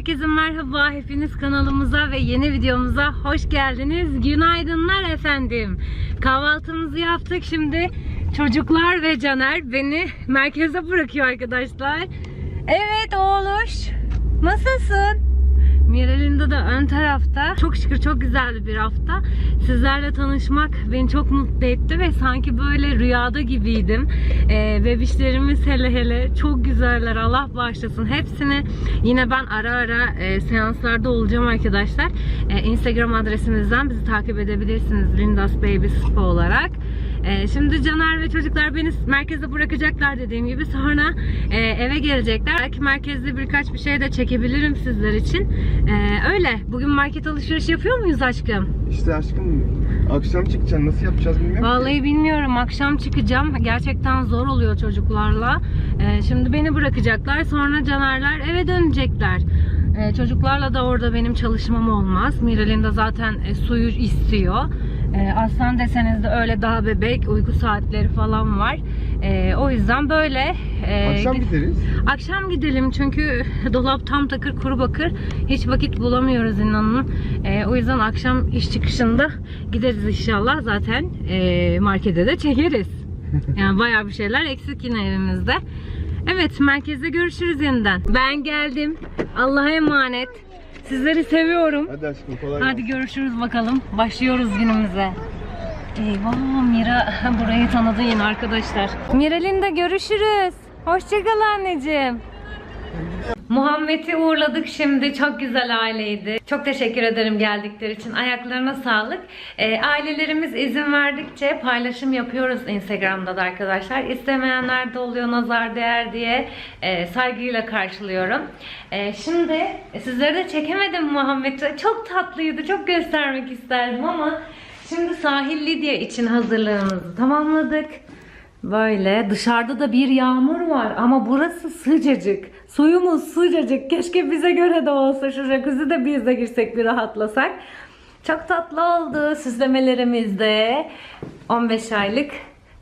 Herkese merhaba. Hepiniz kanalımıza ve yeni videomuza hoş geldiniz. Günaydınlar efendim. Kahvaltımızı yaptık. Şimdi çocuklar ve Caner beni merkeze bırakıyor arkadaşlar. Evet oğluş. Nasılsın? Miralinda da ön tarafta. Çok şükür çok güzeldi bir hafta. Sizlerle tanışmak beni çok mutlu etti ve sanki böyle rüyada gibiydim. Ee, bebişlerimiz hele hele çok güzeller. Allah bağışlasın hepsini. Yine ben ara ara e, seanslarda olacağım arkadaşlar. E, Instagram adresimizden bizi takip edebilirsiniz. Lindas Baby Spa olarak. Ee, şimdi Caner ve çocuklar beni merkeze bırakacaklar dediğim gibi sonra e, eve gelecekler. Belki merkezde birkaç bir şey de çekebilirim sizler için. Ee, öyle. Bugün market alışveriş yapıyor muyuz aşkım? İşte aşkım akşam çıkacaksın nasıl yapacağız bilmiyorum ki. Vallahi bilmiyorum. Akşam çıkacağım. Gerçekten zor oluyor çocuklarla. Ee, şimdi beni bırakacaklar. Sonra Canerler eve dönecekler. Ee, çocuklarla da orada benim çalışmam olmaz. Miral'in de zaten e, suyu istiyor. Ee, aslan deseniz de öyle daha bebek. Uyku saatleri falan var. Ee, o yüzden böyle. e, Akşam gid- gideriz. Akşam gidelim çünkü dolap tam takır kuru bakır. Hiç vakit bulamıyoruz inanın. Ee, o yüzden akşam iş çıkışında gideriz inşallah. Zaten e, markete de çekeriz. Yani bayağı bir şeyler eksik yine evimizde. Evet merkezde görüşürüz yeniden. Ben geldim. Allah'a emanet. Sizleri seviyorum. Hadi aşkım kolay Hadi görüşürüz bakalım. Başlıyoruz günümüze. Eyvah Mira burayı tanıdı yine arkadaşlar. Miral'in de görüşürüz. Hoşçakal anneciğim. Muhammed'i uğurladık şimdi. Çok güzel aileydi. Çok teşekkür ederim geldikleri için. Ayaklarına sağlık. Ee, ailelerimiz izin verdikçe paylaşım yapıyoruz Instagram'da da arkadaşlar. İstemeyenler de oluyor nazar değer diye e, saygıyla karşılıyorum. E, şimdi e, sizlere de çekemedim Muhammed'i. Çok tatlıydı. Çok göstermek isterdim ama şimdi sahil Lidya için hazırlığımızı tamamladık. Böyle dışarıda da bir yağmur var ama burası sıcacık. Suyumuz sıcacık. Keşke bize göre de olsa şu jacuzzi de biz de girsek bir rahatlasak. Çok tatlı oldu süslemelerimiz de. 15 aylık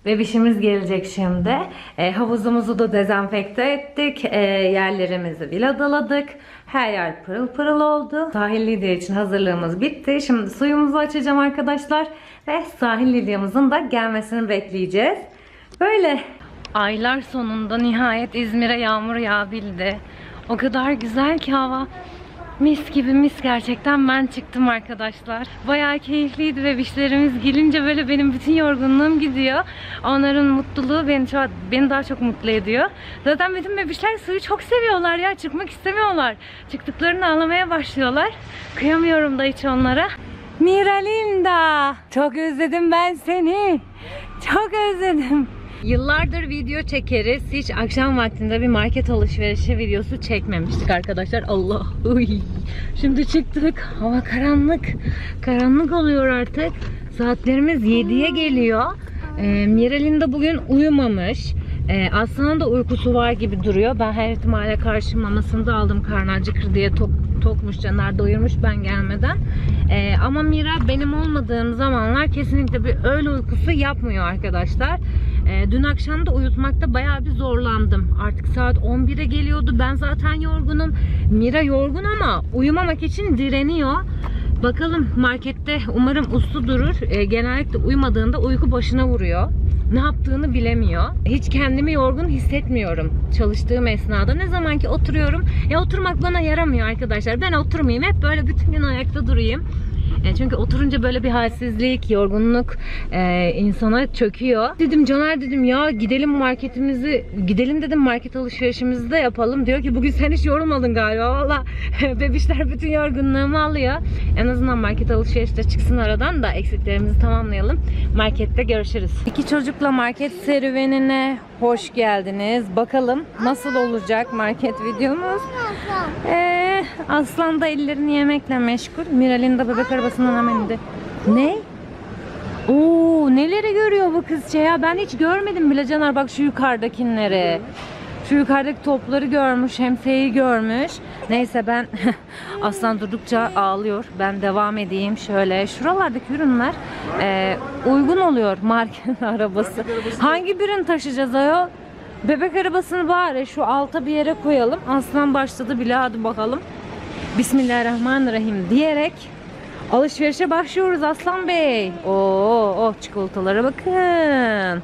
bebişimiz gelecek şimdi. E, havuzumuzu da dezenfekte ettik. E, yerlerimizi viladaladık. Her yer pırıl pırıl oldu. Sahil Lidya için hazırlığımız bitti. Şimdi suyumuzu açacağım arkadaşlar. Ve sahil Lidya'mızın da gelmesini bekleyeceğiz. Böyle aylar sonunda nihayet İzmir'e yağmur yağabildi. O kadar güzel ki hava. Mis gibi mis gerçekten ben çıktım arkadaşlar. Bayağı keyifliydi bebişlerimiz gelince böyle benim bütün yorgunluğum gidiyor. Onların mutluluğu beni, çok, beni daha çok mutlu ediyor. Zaten bütün bebişler suyu çok seviyorlar ya çıkmak istemiyorlar. Çıktıklarını ağlamaya başlıyorlar. Kıyamıyorum da hiç onlara. Miralinda çok özledim ben seni. Çok özledim. Yıllardır video çekeriz. Hiç akşam vaktinde bir market alışverişi videosu çekmemiştik arkadaşlar. Allah. Uy. Şimdi çıktık. Hava karanlık. Karanlık oluyor artık. Saatlerimiz 7'ye geliyor. Ee, Miral'in de bugün uyumamış. Ee, Aslan'ın da uykusu var gibi duruyor. Ben her ihtimale karşı mamasını da aldım karnı acıkır diye tok, tokmuş Caner doyurmuş ben gelmeden. Ee, ama Mira benim olmadığım zamanlar kesinlikle bir öğle uykusu yapmıyor arkadaşlar. Ee, dün akşam da uyutmakta bayağı bir zorlandım. Artık saat 11'e geliyordu. Ben zaten yorgunum. Mira yorgun ama uyumamak için direniyor. Bakalım markette umarım uslu durur. Ee, genellikle uyumadığında uyku başına vuruyor. Ne yaptığını bilemiyor. Hiç kendimi yorgun hissetmiyorum çalıştığım esnada. Ne zaman ki oturuyorum, ya oturmak bana yaramıyor arkadaşlar. Ben oturmayayım, hep böyle bütün gün ayakta durayım. E, çünkü oturunca böyle bir halsizlik, yorgunluk e, insana çöküyor. Dedim Caner dedim ya gidelim marketimizi, gidelim dedim market alışverişimizi de yapalım. Diyor ki bugün sen hiç yorulmadın galiba. Valla bebişler bütün yorgunluğumu alıyor. En azından market alışverişi de çıksın aradan da eksiklerimizi tamamlayalım. Markette görüşürüz. İki çocukla market serüvenine hoş geldiniz. Bakalım nasıl olacak market videomuz. Ee, Aslan da ellerini yemekle meşgul. Miral'in de bebek arabasından hemen indi. Ne? Oo, neleri görüyor bu kızça ya? Ben hiç görmedim bile Caner bak şu yukarıdakileri. Şu yukarıdaki topları görmüş, şemsiyeyi görmüş. Neyse ben aslan durdukça ağlıyor. Ben devam edeyim şöyle. Şuralardaki ürünler e, uygun oluyor market arabası. Hangi birini taşıyacağız ayol? Bebek arabasını bari şu alta bir yere koyalım. Aslan başladı bile hadi bakalım. Bismillahirrahmanirrahim diyerek alışverişe başlıyoruz Aslan Bey. Oo, oh, çikolatalara bakın.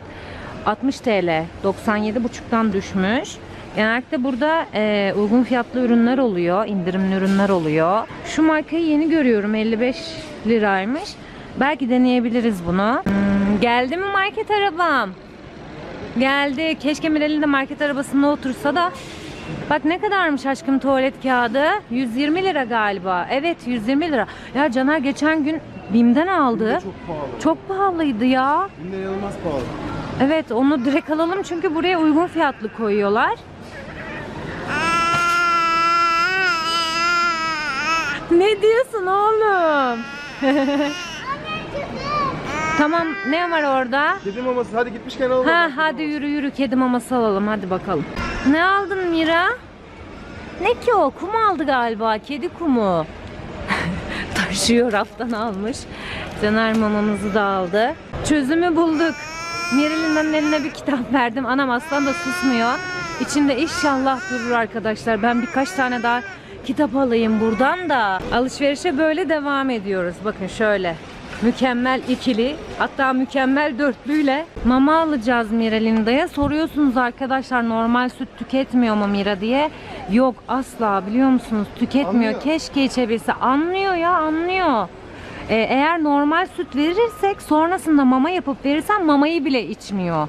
60 TL. 97,5'tan düşmüş. Genellikle burada e, uygun fiyatlı ürünler oluyor. indirimli ürünler oluyor. Şu markayı yeni görüyorum. 55 liraymış. Belki deneyebiliriz bunu. Hmm, geldi mi market arabam? Geldi. Keşke Mirel'in de market arabasında otursa da. Bak ne kadarmış aşkım tuvalet kağıdı? 120 lira galiba. Evet 120 lira. Ya Caner geçen gün BİM'den aldı. Çok pahalı. Çok pahalıydı ya. Yine inanılmaz pahalı. Evet onu direkt alalım çünkü buraya uygun fiyatlı koyuyorlar. ne diyorsun oğlum? tamam ne var orada? Kedi maması hadi gitmişken alalım. Ha hadi yürü yürü kedi maması alalım hadi bakalım. Ne aldın Mira? Ne ki o? Kum aldı galiba. Kedi kumu. Taşıyor raftan almış. Caner mamamızı da aldı. Çözümü bulduk. Mireli'nin eline bir kitap verdim. Anam aslan da susmuyor. İçinde inşallah durur arkadaşlar. Ben birkaç tane daha kitap alayım buradan da. Alışverişe böyle devam ediyoruz. Bakın şöyle. Mükemmel ikili hatta mükemmel dörtlüyle mama alacağız Mira Linda'ya. Soruyorsunuz arkadaşlar normal süt tüketmiyor mu Mira diye. Yok asla biliyor musunuz tüketmiyor. Anlıyor. Keşke içebilse. Anlıyor ya anlıyor. Ee, eğer normal süt verirsek sonrasında mama yapıp verirsem mamayı bile içmiyor.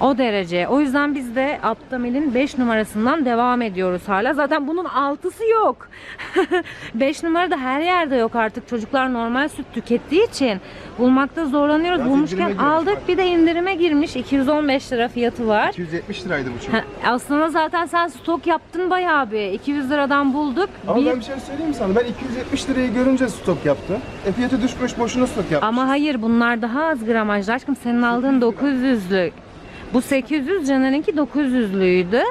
O derece. O yüzden biz de Aptamel'in 5 numarasından devam ediyoruz hala. Zaten bunun 6'sı yok. 5 numara da her yerde yok artık. Çocuklar normal süt tükettiği için bulmakta zorlanıyoruz. Biraz Bulmuşken aldık. bak. Bir de indirime girmiş. 215 lira fiyatı var. 270 liraydı bu çok. Ha, Aslında zaten sen stok yaptın bayağı bir. 200 liradan bulduk. Ama Bir- ben bir şey söyleyeyim mi sana? Ben 270 lirayı görünce stok yaptım. E fiyatı düşmüş boşuna stok yaptım. Ama hayır bunlar daha az gramajlı aşkım. Senin aldığın 900'lü. Bu 800 Caner'inki 900'lüydü.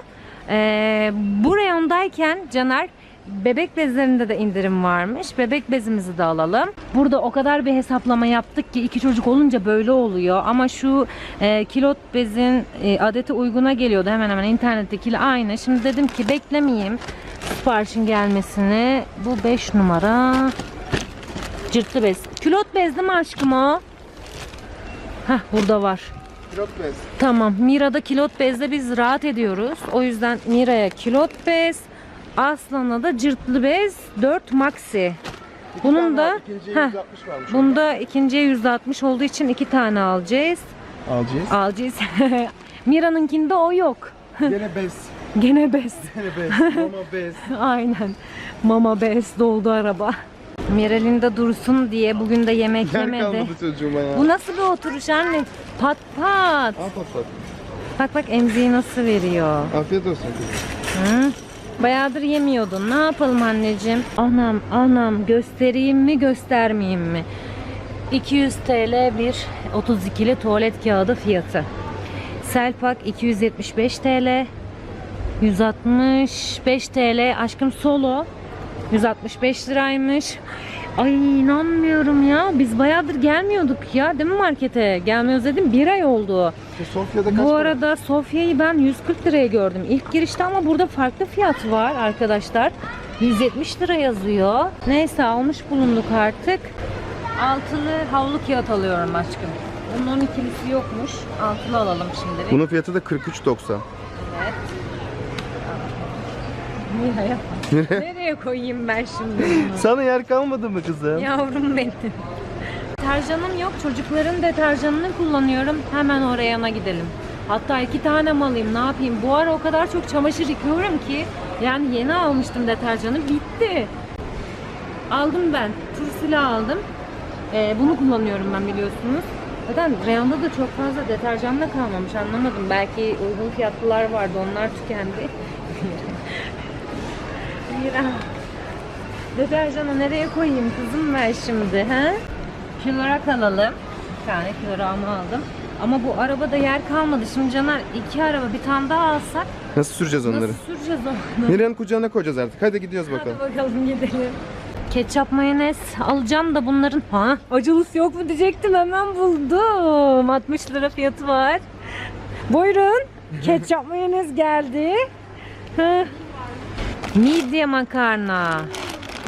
Ee, bu reyondayken Caner bebek bezlerinde de indirim varmış. Bebek bezimizi de alalım. Burada o kadar bir hesaplama yaptık ki iki çocuk olunca böyle oluyor. Ama şu e, kilot bezin e, adeti uyguna geliyordu hemen hemen internettekiyle aynı. Şimdi dedim ki beklemeyeyim siparişin gelmesini. Bu 5 numara. Cırtlı bez. Külot bez değil mi aşkım o? Heh burada var. Pilot bez. Tamam. Mira'da kilot bezle biz rahat ediyoruz. O yüzden Mira'ya kilot bez, Aslan'a da cırtlı bez 4 maxi. İki Bunun da var, ikinciye heh, 160 varmış. bunda ikinciye %60 olduğu için iki tane alacağız. Alacağız. Alacağız. Mira'nınkinde o yok. Gene bez. Gene bez. Gene bez. Mama bez. Aynen. Mama bez doldu araba. Miral'in de dursun diye bugün de yemek Yer yemedi. kalmadı çocuğuma ya. Bu nasıl bir oturuş anne? Pat pat. Al patlat. Bak bak emziği nasıl veriyor. Afiyet olsun kızım. Hı? Bayağıdır yemiyordun. Ne yapalım anneciğim? Anam anam göstereyim mi göstermeyeyim mi? 200 TL bir 32'li tuvalet kağıdı fiyatı. Selpak 275 TL. 165 TL. Aşkım solo. 165 liraymış. Ay inanmıyorum ya. Biz bayağıdır gelmiyorduk ya. Değil mi markete? Gelmiyoruz dedim. Bir ay oldu. Şu Sofya'da kaç Bu para? arada Sofya'yı ben 140 liraya gördüm. İlk girişte ama burada farklı fiyat var arkadaşlar. 170 lira yazıyor. Neyse almış bulunduk artık. Altılı havlu kağıt alıyorum aşkım. Bunun 12'lisi yokmuş. Altılı alalım şimdilik. Bunun fiyatı da 43.90. Evet. Mira'ya bak. Nereye koyayım ben şimdi bunu? Sana yer kalmadı mı kızım? Yavrum benim. Deterjanım yok. Çocukların deterjanını kullanıyorum. Hemen oraya yana gidelim. Hatta iki tane mi alayım ne yapayım? Bu ara o kadar çok çamaşır yıkıyorum ki. Yani yeni almıştım deterjanı. Bitti. Aldım ben. Tursila aldım. Ee, bunu kullanıyorum ben biliyorsunuz. Zaten reyonda da çok fazla deterjan da kalmamış anlamadım. Belki uygun fiyatlılar vardı onlar tükendi. Mira. Deterjanı nereye koyayım kızım ben şimdi he? Kilorak alalım. Bir tane kilorağımı aldım. Ama bu arabada yer kalmadı. Şimdi Caner iki araba bir tane daha alsak Nasıl süreceğiz onları? nasıl süreceğiz onu? Mira'nın kucağına koyacağız artık. Hadi gidiyoruz bakalım. Hadi bakalım gidelim. Ketçap mayonez alacağım da bunların ha acılısı yok mu diyecektim hemen buldum. 60 lira fiyatı var. Buyurun. Ketçap mayonez geldi. Hı. Midye makarna.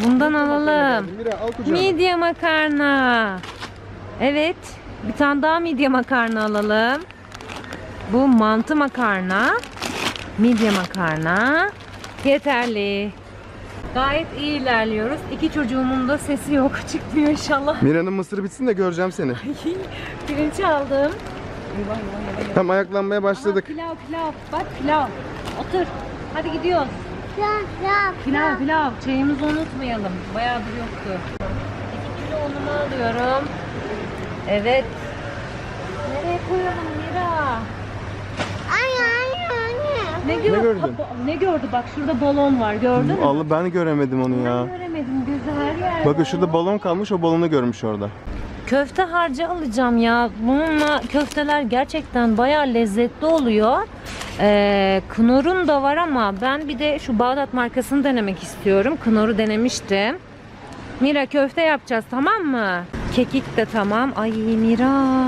Bundan alalım. Mira al kucağına. Midye makarna. Evet. Bir tane daha midye makarna alalım. Bu mantı makarna. Midye makarna. Yeterli. Gayet iyi ilerliyoruz. İki çocuğumun da sesi yok. Çıkmıyor inşallah. Mira'nın mısırı bitsin de göreceğim seni. Pirinç aldım. Tam ayaklanmaya başladık. Aha, pilav pilav. Bak pilav. Otur. Hadi gidiyoruz. Pilav pilav. Çayımızı unutmayalım. Bayağıdır yoktu. 2 kilo unumu alıyorum. Evet. Nereye koyalım Mira? Ne, gör Ne gördün? Ha, bo- ne gördü? Bak şurada balon var. Gördün mü? Allah ben göremedim onu ya. Ben göremedim. Gözü her yerde. Bakın şurada balon kalmış o balonu görmüş orada. Köfte harcı alacağım ya. Bununla köfteler gerçekten bayağı lezzetli oluyor. Ee, Knorr'un da var ama ben bir de şu Bağdat markasını denemek istiyorum. Knorr'u denemiştim. Mira köfte yapacağız tamam mı? Kekik de tamam. Ay Mira.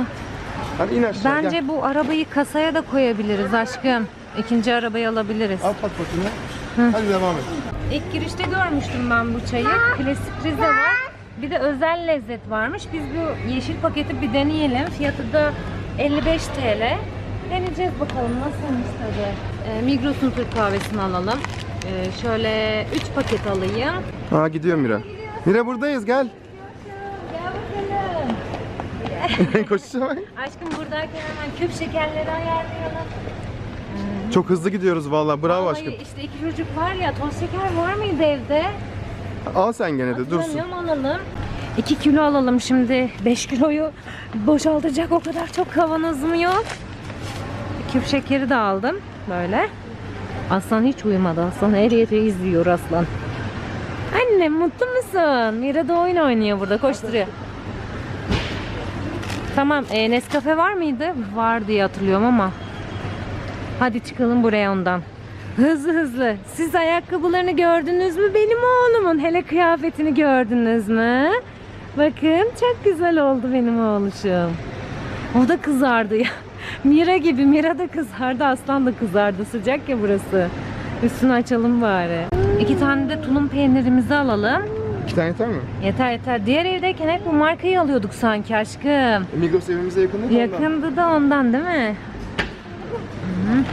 Hadi in aşağı Bence gel. bu arabayı kasaya da koyabiliriz aşkım. İkinci arabayı alabiliriz. Al pat patını. Hadi devam et. İlk girişte görmüştüm ben bu çayı. Klasik Rize var. Bir de özel lezzet varmış. Biz bu yeşil paketi bir deneyelim. Fiyatı da 55 TL. Deneyeceğiz bakalım nasılmış tadı. Ee, Migros'un Türk kahvesini alalım. Ee, şöyle 3 paket alayım. Aa gidiyor Mira. Mira buradayız gel. Koşacağım. Aşkım buradayken hemen küp şekerleri ayarlayalım. Çok hızlı gidiyoruz vallahi. Bravo Vallahi aşkım. işte iki çocuk var ya toz şeker var mıydı evde? Al sen gene de dursun. Hatırlamıyorum alalım. 2 kilo alalım şimdi. 5 kiloyu boşaltacak o kadar çok kavanozum yok. Küp şekeri de aldım. Böyle. Aslan hiç uyumadı. Aslan her yeri izliyor aslan. Anne mutlu musun? Mira da oyun oynuyor burada koşturuyor. Tamam e, Nescafe var mıydı? Var diye hatırlıyorum ama. Hadi çıkalım buraya ondan. Hızlı hızlı. Siz ayakkabılarını gördünüz mü? Benim oğlumun hele kıyafetini gördünüz mü? Bakın çok güzel oldu benim oğluşum. O da kızardı ya. Mira gibi. Mira da kızardı. Aslan da kızardı. Sıcak ya burası. Üstünü açalım bari. İki tane de tulum peynirimizi alalım. İki tane yeter mi? Yeter yeter. Diğer evdeyken hep bu markayı alıyorduk sanki aşkım. Migros evimize yakın değil mi? ondan? Yakındı da ondan değil mi? Hı.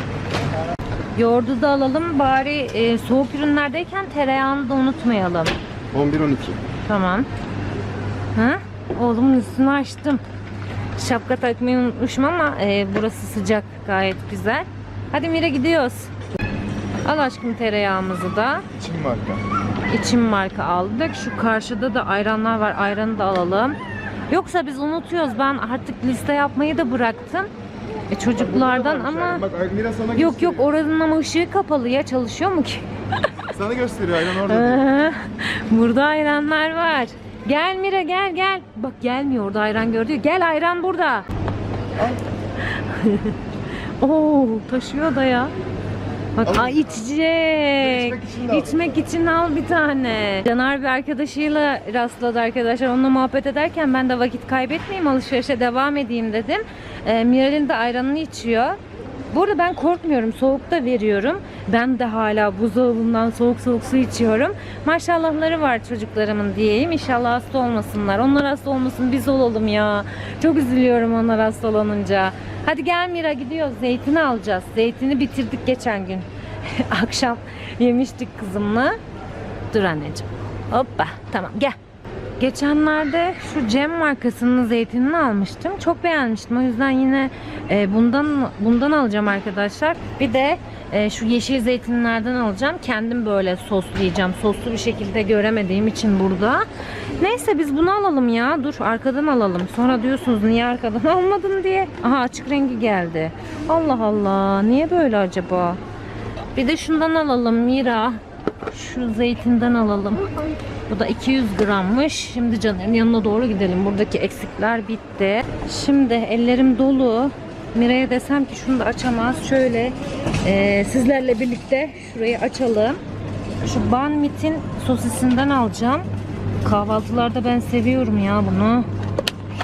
Yoğurdu da alalım. Bari e, soğuk ürünlerdeyken tereyağını da unutmayalım. 11-12. Tamam. Ha? Oğlumun üstünü açtım. Şapka takmayı unutmuşum ama e, burası sıcak. Gayet güzel. Hadi Mira gidiyoruz. Al aşkım tereyağımızı da. Çin marka. İçim marka aldık. Şu karşıda da ayranlar var. Ayranı da alalım. Yoksa biz unutuyoruz. Ben artık liste yapmayı da bıraktım. E, çocuklardan ama Bak Mira sana yok gösteriyor. yok oranın ama ışığı kapalı ya çalışıyor mu ki? Sana gösteriyor aynen orada. Ee, burada ayranlar var. Gel Mira gel gel. Bak gelmiyor orada ayran gördü. Gel ayran burada. Oo taşıyor da ya. Bak Al. ay içecek. İçmek için. İçmek için al bir tane. Caner bir arkadaşıyla rastladı arkadaşlar. Onunla muhabbet ederken ben de vakit kaybetmeyeyim alışverişe devam edeyim dedim. Ee, Miral'in de ayranını içiyor. Bu arada ben korkmuyorum. Soğuk da veriyorum. Ben de hala buzdolabından soğuk soğuk su içiyorum. Maşallahları var çocuklarımın diyeyim. İnşallah hasta olmasınlar. Onlar hasta olmasın biz olalım ya. Çok üzülüyorum onlar hastalanınca. Hadi gel Mira gidiyoruz. Zeytini alacağız. Zeytini bitirdik geçen gün. Akşam yemiştik kızımla. Dur anneciğim. Hoppa tamam gel. Geçenlerde şu Cem markasının zeytinini almıştım. Çok beğenmiştim. O yüzden yine e, bundan bundan alacağım arkadaşlar. Bir de e, şu yeşil zeytinlerden alacağım. Kendim böyle soslayacağım. Soslu bir şekilde göremediğim için burada. Neyse biz bunu alalım ya. Dur arkadan alalım. Sonra diyorsunuz niye arkadan almadın diye. Aha açık rengi geldi. Allah Allah. Niye böyle acaba? Bir de şundan alalım Mira. Şu zeytinden alalım. Bu da 200 grammış. Şimdi Caner'in yanına doğru gidelim. Buradaki eksikler bitti. Şimdi ellerim dolu. Mira'ya desem ki şunu da açamaz. Şöyle e, sizlerle birlikte şurayı açalım. Şu Ban Mit'in sosisinden alacağım. Kahvaltılarda ben seviyorum ya bunu.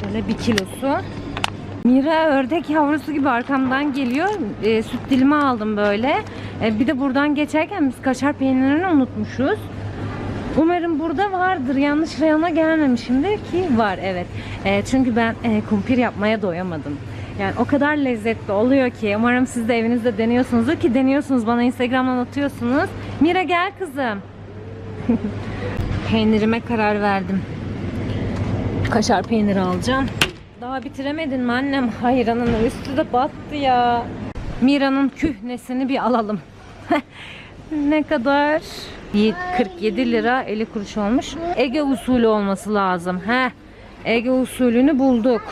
Şöyle bir kilosu. Mira ördek yavrusu gibi arkamdan geliyor. E, süt dilimi aldım böyle. E, bir de buradan geçerken biz kaşar peynirini unutmuşuz. Umarım burada vardır. Yanlış reyona gelmemişimdir ki var evet. E, çünkü ben e, kumpir yapmaya doyamadım. Yani o kadar lezzetli oluyor ki umarım siz de evinizde deniyorsunuzdur ki deniyorsunuz bana Instagram'dan atıyorsunuz. Mira gel kızım. Peynirime karar verdim. Kaşar peyniri alacağım. Daha bitiremedin mi annem? Hayır ananın üstü de battı ya. Mira'nın kühnesini bir alalım. ne kadar? Y- 47 lira 50 kuruş olmuş. Ege usulü olması lazım. He. Ege usulünü bulduk.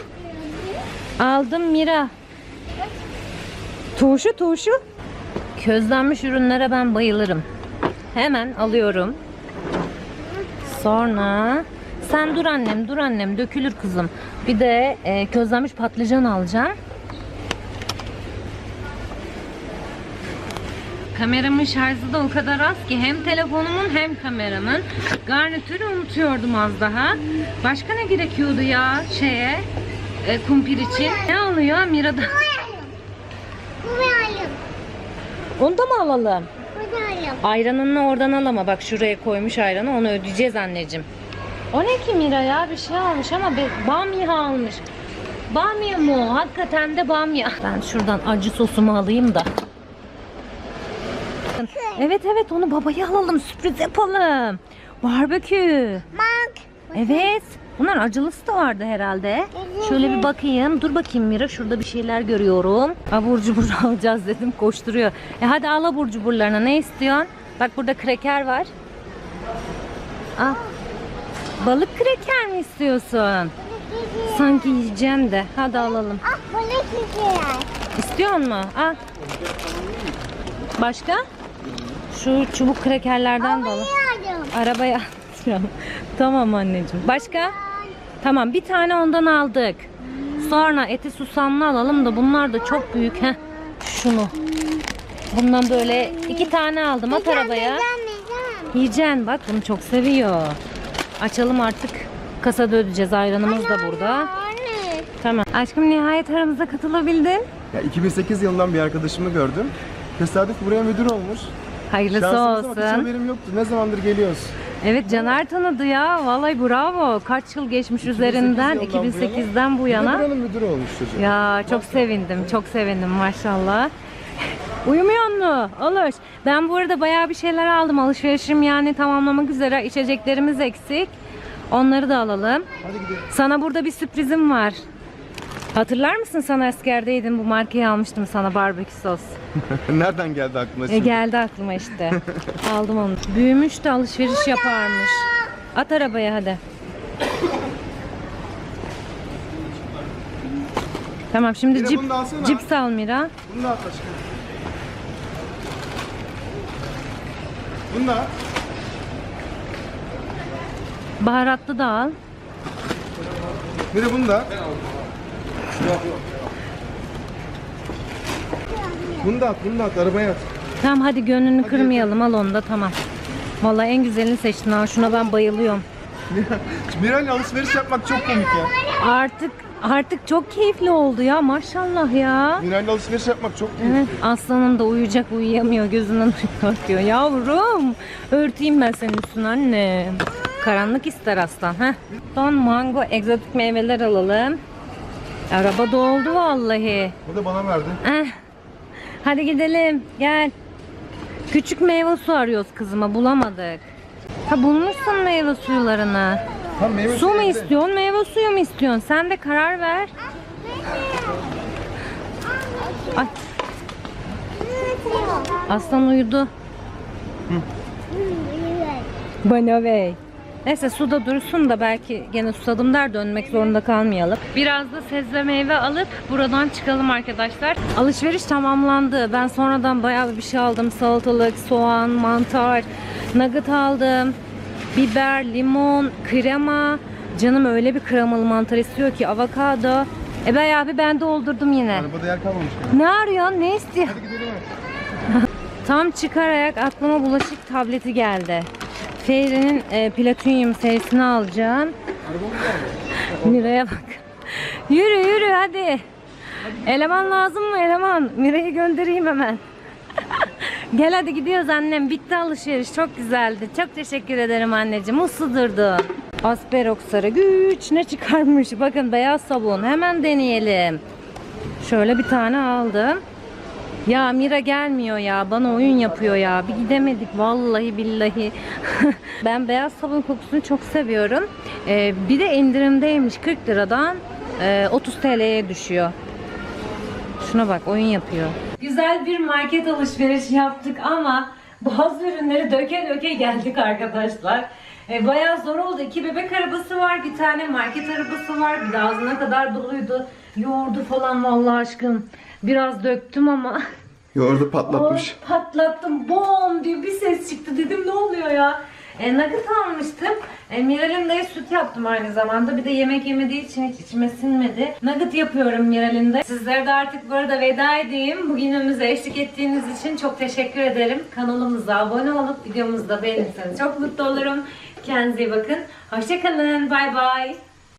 Aldım Mira. Turşu turşu. Közlenmiş ürünlere ben bayılırım. Hemen alıyorum. Sonra sen dur annem dur annem dökülür kızım. Bir de e, közlenmiş patlıcan alacağım. Kameramın şarjı da o kadar az ki hem telefonumun hem kameramın. Garnitürü unutuyordum az daha. Başka ne gerekiyordu ya şeye e, kumpir için? Ne alıyor Mira'da? Onu da mı alalım? Ayranını oradan al ama bak şuraya koymuş ayranı onu ödeyeceğiz anneciğim. O ne ki Mira ya bir şey almış ama bamya almış. Bamya mı o? Hakikaten de bamya. Ben şuradan acı sosumu alayım da. Evet evet onu babaya alalım sürpriz yapalım. Barbekü. Bak. Evet. Bunlar acılısı da vardı herhalde. Şöyle bir bakayım. Dur bakayım Mira. Şurada bir şeyler görüyorum. Abur cubur alacağız dedim. Koşturuyor. E hadi al abur cuburlarına. Ne istiyorsun? Bak burada kreker var. Al. Balık kreker mi istiyorsun? Sanki yiyeceğim de. Hadi alalım. Ah balık güzel. İstiyor mu? Al. Başka? Şu çubuk krekerlerden de alalım. Koyalım. Arabaya atacağım. tamam anneciğim. Başka? Tamam bir tane ondan aldık. Sonra eti susamlı alalım da bunlar da çok büyük. Heh. Şunu. Bundan böyle iki tane aldım at arabaya. Yiyeceksin bak bunu çok seviyor. Açalım artık. Kasada ödeyeceğiz. Ayranımız da burada. Tamam. Aşkım nihayet aramıza katılabildin. Ya 2008 yılından bir arkadaşımı gördüm. Tesadüf buraya müdür olmuş. Hayırlısı Şansımıza bak, hiç olsun. haberim yoktu. Ne zamandır geliyoruz? Evet Caner tanıdı ya. Vallahi bravo. Kaç yıl geçmiş 2008 üzerinden. yılından bu 2008'den bu Bir de yana. buranın müdürü olmuş çocuk. Ya çok sevindim, çok sevindim maşallah. Uyumuyor mu? Olur. Ben bu arada bayağı bir şeyler aldım. Alışverişim yani tamamlamak üzere. İçeceklerimiz eksik. Onları da alalım. Hadi gidelim. Sana burada bir sürprizim var. Hatırlar mısın sana askerdeydin bu markayı almıştım sana barbekü sos. Nereden geldi aklına E şimdi? geldi aklıma işte. Aldım onu. Büyümüş de alışveriş yaparmış. At arabaya hadi. Tamam şimdi Mira, cip, bunu da alsana. cips al Mira. Bunu da at aşkım. Bunu da at. Baharatlı da al. Bir de bunu da at. Bunu da at, bunu da at. Arabaya at. Tamam hadi gönlünü kırmayalım al onu da tamam. Vallahi en güzelini seçtin ha. Şuna ben bayılıyorum. Miray'la alışveriş yapmak çok komik ya. Artık artık çok keyifli oldu ya maşallah ya. Miray'la alışveriş yapmak çok keyifli. Evet, aslanım da uyuyacak uyuyamıyor gözünden bakıyor. Yavrum örteyim ben senin üstüne anne. Karanlık ister aslan. Heh. Son mango egzotik meyveler alalım. Araba doldu vallahi. Bu da bana verdi. Eh. Hadi gidelim gel. Küçük meyve su arıyoruz kızıma bulamadık. Ha bulmuşsun meyve suyularını. Tam meyve Su mu istiyorsun meyve suyu mu istiyorsun? Sen de karar ver. Ay aslan uyudu. Bana bey. Neyse suda dursun da belki gene susadım der dönmek zorunda kalmayalım. Biraz da sebze meyve alıp buradan çıkalım arkadaşlar. Alışveriş tamamlandı. Ben sonradan bayağı bir şey aldım. Salatalık, soğan, mantar, nugget aldım. Biber, limon, krema. Canım öyle bir kremalı mantar istiyor ki avokado. E bayağı bir ben doldurdum yine. Arabada yer kalmamış. Ne arıyorsun? Ne istiyor? Hadi gidelim. Tam çıkararak aklıma bulaşık tableti geldi. Fairy'nin e, Platinum serisini alacağım. Mira'ya bak. Yürü yürü hadi. Eleman lazım mı eleman? Mira'yı göndereyim hemen. Gel hadi gidiyoruz annem. Bitti alışveriş. Çok güzeldi. Çok teşekkür ederim anneciğim. Uslu durdu. Asperok sarı güç ne çıkarmış. Bakın beyaz sabun. Hemen deneyelim. Şöyle bir tane aldım. Ya Mira gelmiyor ya. Bana oyun yapıyor ya. Bir gidemedik vallahi billahi. ben beyaz sabun kokusunu çok seviyorum. Ee, bir de indirimdeymiş 40 liradan e, 30 TL'ye düşüyor. Şuna bak oyun yapıyor. Güzel bir market alışverişi yaptık ama bazı ürünleri döke döke geldik arkadaşlar. E, bayağı zor oldu. İki bebek arabası var, bir tane market arabası var. Bir de ağzına kadar doluydu. Yoğurdu falan vallahi aşkım. Biraz döktüm ama Yoğurdu patlatmış. Oy, patlattım. Bom diye bir ses çıktı. Dedim ne oluyor ya? E, nugget almıştım. E, Miral'in de süt yaptım aynı zamanda. Bir de yemek yemediği için hiç içime sinmedi. Nugget yapıyorum Miral'in de. Sizlere de artık bu arada veda edeyim. Bugünümüze eşlik ettiğiniz için çok teşekkür ederim. Kanalımıza abone olup videomuzu da beğenirseniz çok mutlu olurum. Kendinize iyi bakın. Hoşçakalın. Bay bay.